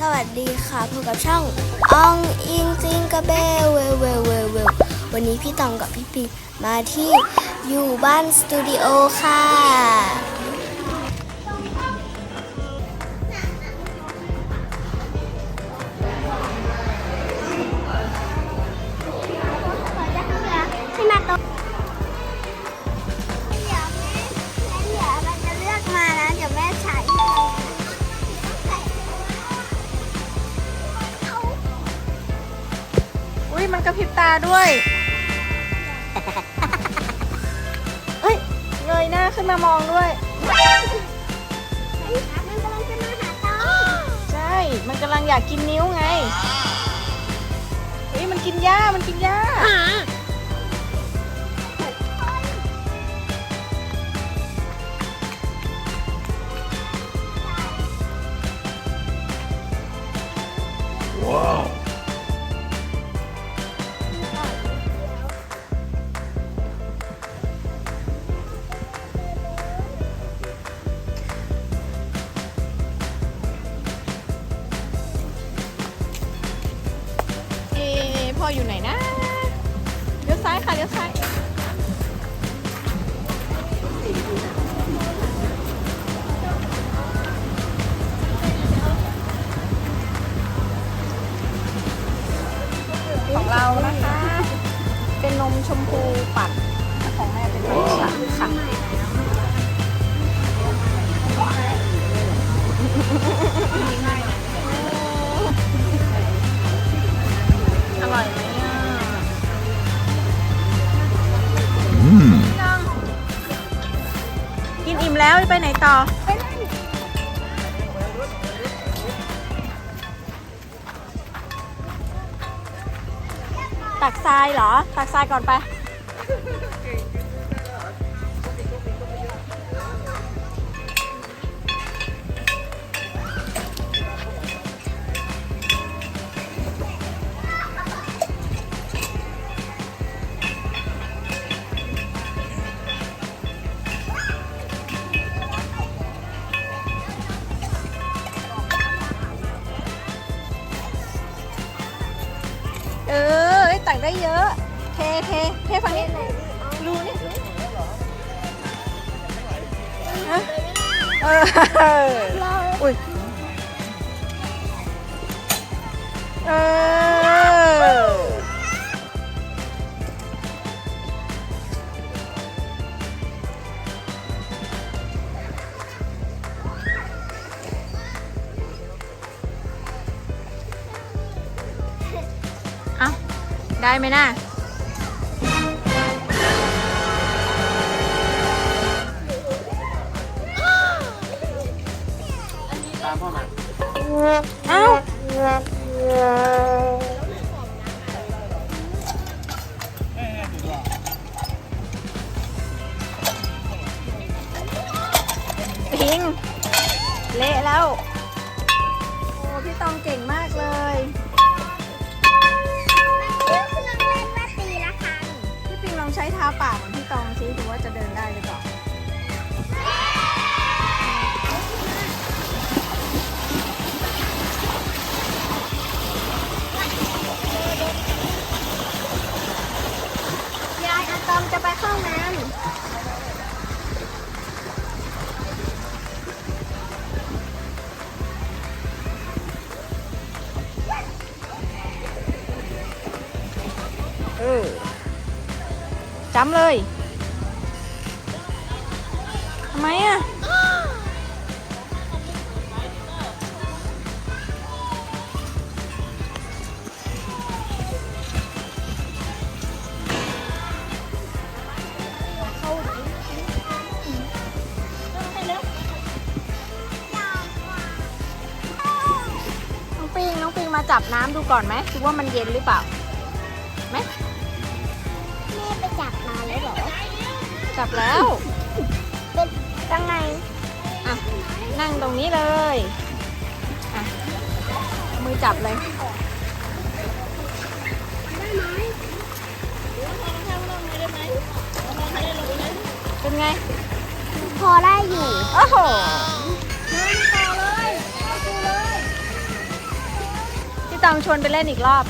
สวัสดีค่ะพบกับช่องอองอิงจิงกระเบลเวลเวลเวลเวลวันนี้พี่ตองกับพี่ปีมาที่อยู่บ้านสตูดิโอค่ะ พริบตาด้วย เอ้ยเงยหน้าขึ้นมามองด้วย มันกำลังจะมาหาตองใช่ มันกำลังอยากกินนิ้วไง เฮ้ย มันกินหญ้า มันกินหญ้า อยู่ไหนนะ เลี้ยวซ้ายค่ะ เลี้ยวซ้าย ไปไหนต่อตักทรายเหรอ ตักทรายก่อนไป ตักได้เยอะ เทเทเทฝั่งนี้รูนี่ฮะเอออุ้ยเออ ได้ไหมน่ะตามพ่อมาเอ้าพิง เละแล้ว โอ้ พี่ตองเก่งมากเลย ใช้เท้าเปล่าเหมือนที่ตองซิดูว่าจะเดินได้หรือเปล่า จำเลยทำไมอะน้องปิงน้องปิงมาจับน้ำดูก่อนไหมดูว่ามันเย็นหรือเปล่าไหมำแม่ไป จับมาแล้วเหรอ จับแล้ว เป็นยังไงอะ นั่งตรงนี้เลยอะมือจับเลย เป็นไง พอได้อยู่โอ้โหน้ำต่อเลยเอาดูเลยพี่ตองชวนไปเล่นอีกรอบ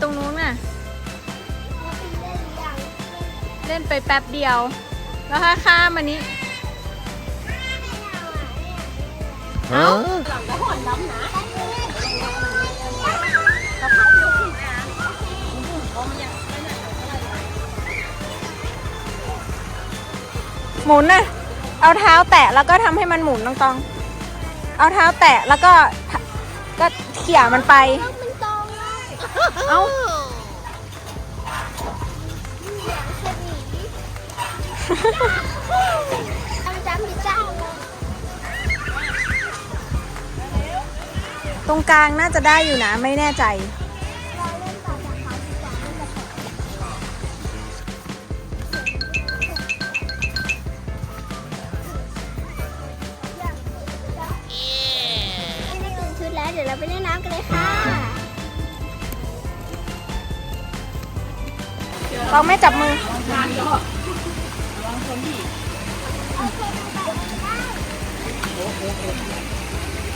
ตรงนู้นน่ะแล้วปีเล่นหรือยังเล่นไปแป๊บเดียว แล้วถ้าข้ามอันนี้เอ้าหมุนน่ะ เอาเท้าแตะแล้วก็ทำให้มันหมุนตรงๆเอาเท้าแตะแล้วก็ทะก็เขี่ยมันไปมันตรงเลย เอ้าเอาจำผิดเจ้าเลยตรงกลางน่าจะได้อยู่นะ ไม่แน่ใจ เราไม่จับมือ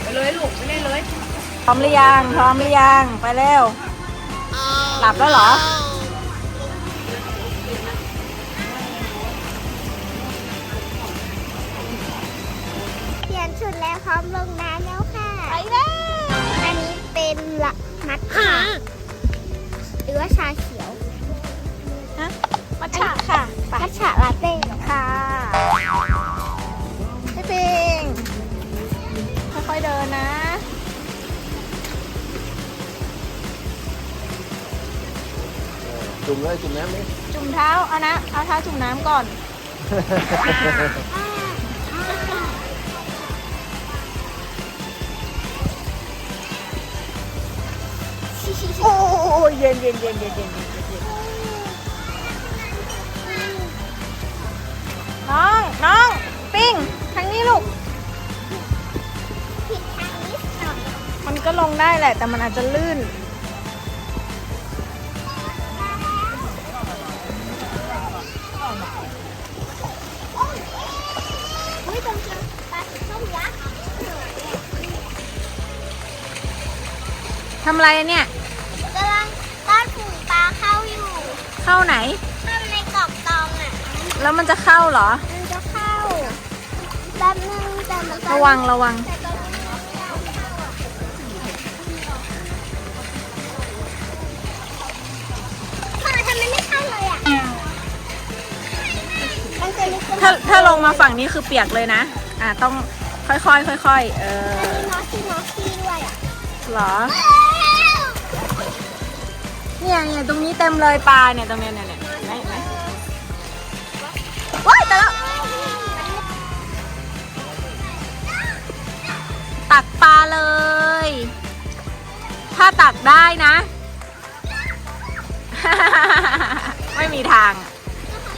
ไปเลยลูกไปเล่นเลยพร้อมหรือยังพร้อมหรือยังไปเร็วหลับแล้วเหรอเปลี่ยนชุดแล้วพร้อมลงน้ มัทฉะลาเต้เหรอค่ะพี่ปิงค่อยๆเดินนะจุ่มเลยจุ่มน้ำนี่จุ่มเท้าเอานะเอาเท้าจุ่มน้ำก่อน โอ้ยเย็นเย็นเย็นเย็นเย็น นเย็นน้องน้องปิ้งทางนี้ลูก ผิดทางนิดหน่อยมันก็ลงได้แหละ แต่มันอาจจะลื่น อุ้ยตรงเจอปลาสีส้มยักษ์ทำอะไรเนี่ยกำลังต้อนฝูงปลาเข้าอยู่ เข้าไหน แล้วมันจะเข้าเหรอ มันจะเข้าแป๊บนึงแต่มันก็ระวังระวัง แต่ตอนนี้มันไม่เอาเข้าอะทำไมทำไมไม่เข้าเลยอะมันจะมีคนถ้าถ้าลงมาฝั่งนี้คือเปียกเลยนะ อ่าต้องค่อยๆค่อยๆเออมีนอสซี่นอสซี่ด้วยอะเหรอ เนี่ยเนี่ยตรงนี้เต็มเลยปลาเนี่ยตรงเนี้ยเนี่ยเนี่ย ถ้าตักได้นะ ไม่มีทาง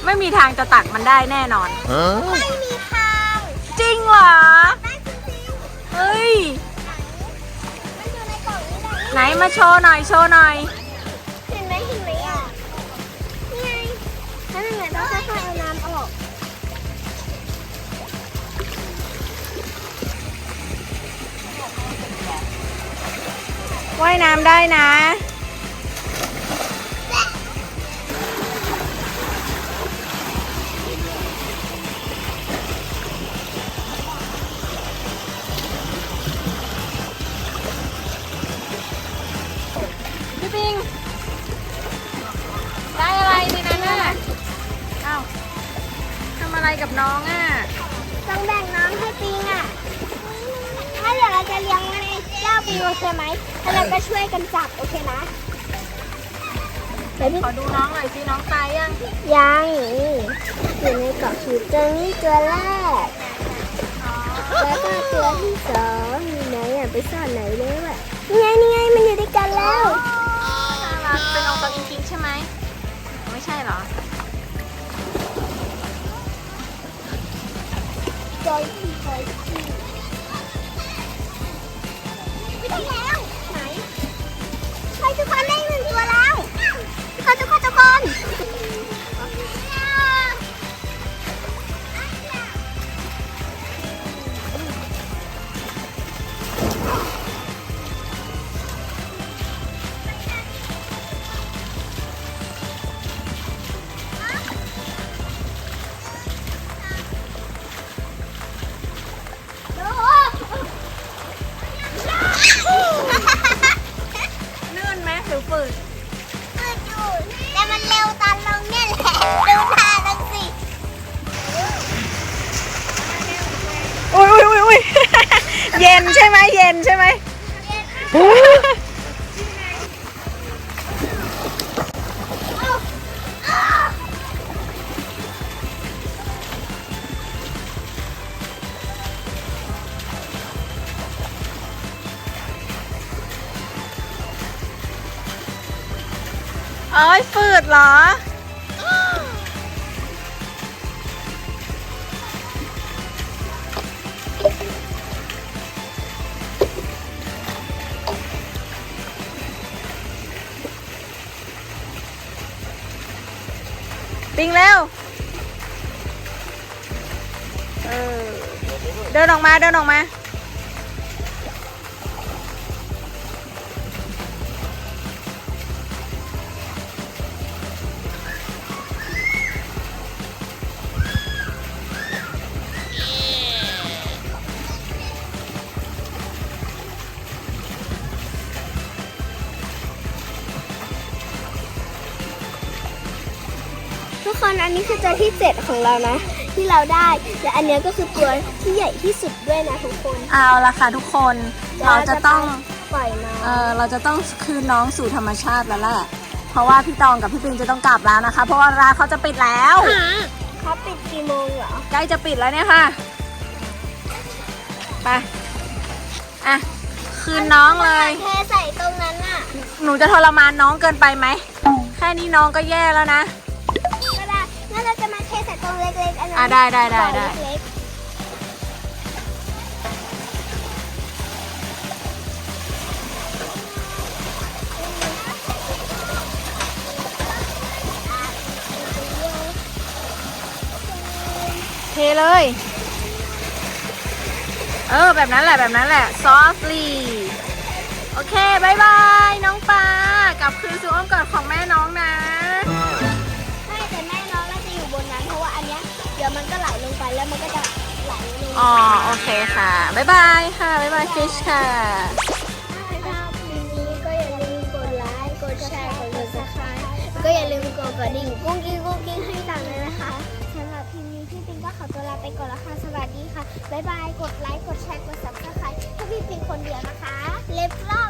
ไม่มีทางจะตักมันได้แน่นอนฮะไม่มีทางจริงเหรอ ได้จริงเฮ้ย ๆมันอยู่ในกล่องนี้แหละ ไหนมาโชว์หน่อยโชว์หน่อย ว่ายน้ำได้นะ พี่ปิง ได้อะไรในนั้นน่ะเอ้าทำอะไรกับน้องอะ เจ้าปิงโอเคไหมแล้วเราก็ช่วยกันจับโอเคนะเดี๋ยวพี่ขอดูน้องหน่อยสิน้องตายยังยังอยู่ในกล่องคือตัวนี้ตัวแรกแล้วก็ตัวที่สองอยู่ไหนอะไปซ่อนไหนเลยอะนี่ไงนี่ไงมันอยู่ด้วยกันแล้วน่ารักเป็นองค์ตัวจริงๆใช่ไหมไม่ใช่เหรอจอยที่จอย แล้ว ไหน ไปทุกคนได้หม ช่ไหมเอ้ยฝืดเหรอ ปิงเร็วเออเดินออกมาเดินออกมา กคนอันนี้คือตัวที่เจ็ดของเรานะ ที่เราได้ และอันเนี้ยก็คือตัวที่ใหญ่ที่สุดด้วยนะทุกคน เอาละค่ะทุกคน เราจะต้อง ปล่อยน้องเออเราจะต้องคืนน้องสู่ธรรมชาติแล้วแหละ เพราะว่าพี่ตองกับพี่ปิงจะต้องกลับแล้วนะคะ เพราะว่าร้านเขาจะปิดแล้ว เขาปิดกี่โมงเหรอ ใกล้จะปิดแล้วเนี่ยค่ะ ไป อะ คืนน้องเลย เทใส่ตรงนั้นน่ะ หนูจะทรมานน้องเกินไปไหม แค่นี้น้องก็แย่แล้วนะ อันนั้นอะได้ได้ได้ได้เล็กๆเทเลย เออ แบบนั้นแหละแบบนั้นแหละ ซอสลี โอเคบายบาย น้องปลากลับคืนสู่อ้อมกอดของแม่น้องนะไม่ แล้วมันก็จะไหลลงอ๋อโอเคค่ะบายบายค่ะบายบายฟิชค่ะ ถ้าชอบคลิปนี้ก็อย่าลืมกดไลค์ กดแชร์ กด subscribe แล้วก็อย่าลืมกดกระดิ่งกุ้งกิ้งกุ้งกิ้งให้ต่างเลยนะคะสำหรับคลิปนี้พี่ปิงก็ขอตัวลาไปก่อนแล้วค่ะ สวัสดีค่ะ บ๊ายบาย กดไลค์ กดแชร์ กด subscribe ให้พี่ปิงคนเดียวนะคะ เล็บล่า